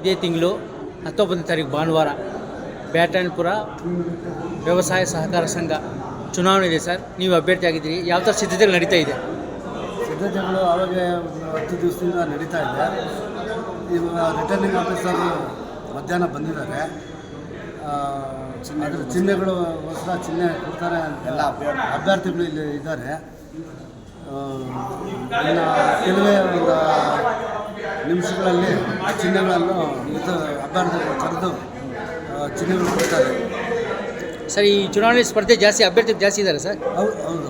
ಇದೇ ತಿಂಗಳು ಹತ್ತೊಂಬತ್ತನೇ ತಾರೀಕು ಭಾನುವಾರ ಬ್ಯಾಟನ್ಪುರ ವ್ಯವಸಾಯ ಸಹಕಾರ ಸಂಘ ಚುನಾವಣೆ ಇದೆ ಸರ್. ನೀವು ಅಭ್ಯರ್ಥಿ ಆಗಿದ್ದೀರಿ. ಯಾವ ಥರ ಸಿದ್ಧತೆಗಳು ನಡೀತಾ ಇದೆ? ಸಿದ್ಧತೆಗಳು ಒಂದು ಹತ್ತು ದಿವಸದಿಂದ ನಡೀತಾ ಇದೆ. ಇವಾಗ ರಿಟರ್ನಿಂಗ್ ಆಫೀಸರ್ ಮಧ್ಯಾಹ್ನ ಬಂದಿದ್ದಾರೆ. ಅದರ ಚಿಹ್ನೆಗಳು ಹೊಸ ಚಿಹ್ನೆ ಕೊಡ್ತಾರೆ. ಎಲ್ಲ ಅಭ್ಯರ್ಥಿಗಳು ಇಲ್ಲಿ ಇದ್ದಾರೆ. ಇನ್ನು ಕೆಲವೇ ಒಂದು ನಿಮಿಷಗಳಲ್ಲಿ ಚಿಹ್ನೆಗಳನ್ನು ಇದು ಅಭ್ಯರ್ಥಿಗಳು ಕರೆದು ಚಿಹ್ನೆಗಳು ಕೊಡ್ತಾರೆ. ಸರ್ ಈ ಚುನಾವಣೆ ಸ್ಪರ್ಧೆ ಜಾಸ್ತಿ ಅಭ್ಯರ್ಥಿ ಜಾಸ್ತಿ ಇದ್ದಾರೆ ಸರ್? ಹೌದು ಹೌದು.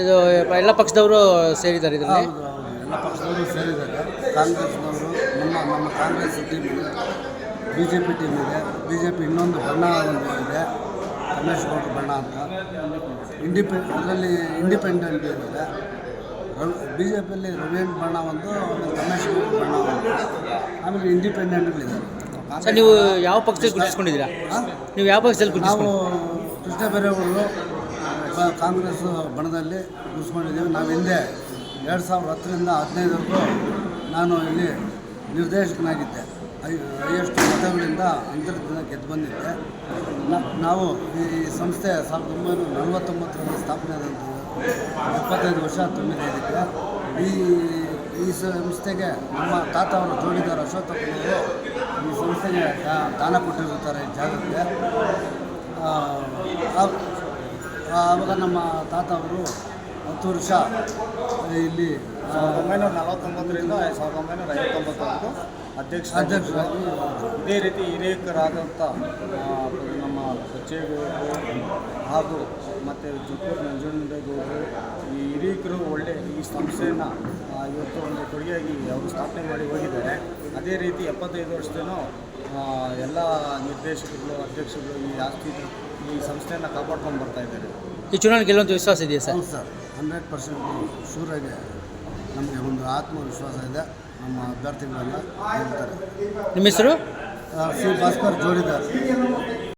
ಇದು ಎಲ್ಲ ಪಕ್ಷದವರು ಸೇರಿದ್ದಾರೆ ಇದರಲ್ಲಿ? ಹೌದು ಹೌದು. ಎಲ್ಲ ಪಕ್ಷದವರು ಸೇರಿದ್ದಾರೆ. ಕಾಂಗ್ರೆಸ್ನವರು ನಮ್ಮ ನಮ್ಮ ಕಾಂಗ್ರೆಸ್ ಟೀಮ್ ಇದೆ ಬಿ ಜೆ ಪಿ ಟೀಮ್ ಇದೆ. ಬಿ ಜೆ ಪಿ ಇನ್ನೊಂದು ಬಣ್ಣ ಒಂದು ಇದೆ ರಮೇಶ್ ಗೌಡ್ರ ಬಣ್ಣ ಅಂತ. ಇಂಡಿಪೆಂಡ್ ಅದರಲ್ಲಿ ಇಂಡಿಪೆಂಡೆಂಟ್ ಇದೆ. ಬಿ ಜೆ ಪಿಯಲ್ಲಿ ರವೀಂದ್ರ ಬಣ್ಣ ಒಂದು ಆಮೇಲೆ ರಮೇಶ್ ಬಣ್ಣ ಒಂದು. ಆಮೇಲೆ ಇಂಡಿಪೆಂಡೆಂಟ್ಗಳಿದ್ದಾರೆ ಸರ್ ನೀವು ಯಾವ ಪಕ್ಷದಲ್ಲಿ ಗುರುತಿಸ್ಕೊಂಡಿದ್ದೀರಾ? ನೀವು ಯಾವ ಪಕ್ಷದಲ್ಲಿ ನಾವು ಗುರುತಿಸ್ಕೊಂಡು ಕೃಷ್ಣ ಬೈರೇಗೌಡರು ಕಾಂಗ್ರೆಸ್ ಬಣದಲ್ಲಿ ಗುರುಸ್ಕೊಂಡಿದ್ದೀವಿ ನಾವು ಹಿಂದೆ ಎರಡು ಸಾವಿರದ ಹತ್ತರಿಂದ ಹದಿನೈದರವರೆಗೂ ನಾನು ಇಲ್ಲಿ ನಿರ್ದೇಶಕನಾಗಿದ್ದೆ. ಹೈಯೆಸ್ಟ್ ಮತಗಳಿಂದ ಅಂತರ್ಜನ ಗೆದ್ದು ಬಂದಿದೆ. ನಾವು ಈ ಸಂಸ್ಥೆ ಸಾವಿರದ ಒಂಬೈನೂರ ನಲವತ್ತೊಂಬತ್ತರಲ್ಲಿ ಸ್ಥಾಪನೆ ಆದಂಥ ಇಪ್ಪತ್ತೈದು ವರ್ಷ ತುಂಬಿದೆ ಇದಕ್ಕೆ ಈ ಈ ಸಂಸ್ಥೆಗೆ ನಮ್ಮ ತಾತ ಅವರು ಜೋಡಿದಾರ ಅಶೋಕಪ್ಪನವರು ಈ ಸಂಸ್ಥೆಗೆ ದಾನ ಕೊಟ್ಟಿರುತ್ತಾರೆ ಜಾಗಕ್ಕೆ. ಆವಾಗ ನಮ್ಮ ತಾತ ಅವರು ಹತ್ತು ವರ್ಷ ಇಲ್ಲಿ ಸಾವಿರದ ಒಂಬೈನೂರ ನಲವತ್ತೊಂಬತ್ತರಿಂದ ಸಾವಿರದ ಒಂಬೈನೂರ ಐವತ್ತೊಂಬತ್ತವರೆಗೂ ಅಧ್ಯಕ್ಷ ಅಧ್ಯಕ್ಷರಾಗಿ ಇದೇ ರೀತಿ ಹಿರಿಯಕರಾದಂಥ ನಮ್ಮ ಸಚಿವರು ಹಾಗೂ ಮತ್ತು ಜುಕೂರು ನಂಜುಂಡೇಗೌಡರು ಈ ಹಿರಿಯಕರು ಒಳ್ಳೆ ಈ ಸಂಸ್ಥೆಯನ್ನು ಇವತ್ತು ಒಂದು ಕೊಡುಗೆಯಾಗಿ ಅವರು ಸ್ಥಾಪನೆ ಮಾಡಿ ಹೋಗಿದ್ದಾರೆ. ಅದೇ ರೀತಿ ಎಪ್ಪತ್ತೈದು ವರ್ಷದೂ ಎಲ್ಲ ನಿರ್ದೇಶಕರು ಅಧ್ಯಕ್ಷರು ಈ ಆಸ್ತಿ ಈ ಸಂಸ್ಥೆಯನ್ನು ಕಾಪಾಡ್ಕೊಂಡು ಬರ್ತಾ ಇದ್ದಾರೆ. ಈ ಚುನಾವಣೆ ಗೆಲ್ಲುವಂಥ ವಿಶ್ವಾಸ ಇದೆಯಾ ಸರ್? ಸರ್. ಹಂಡ್ರೆಡ್ ಪರ್ಸೆಂಟ್ ಶೂರಾಗಿ ನಮಗೆ ಒಂದು ಆತ್ಮವಿಶ್ವಾಸ ಇದೆ. ನಮ್ಮ ಅಭ್ಯರ್ಥಿಗಳೆಲ್ಲ ಗೆಲ್ತಾರೆ. ನಿಮ್ಮ ಹೆಸರು? ಸಿ. ಭಾಸ್ಕರ್ ಜೋಡಿದಾರ್.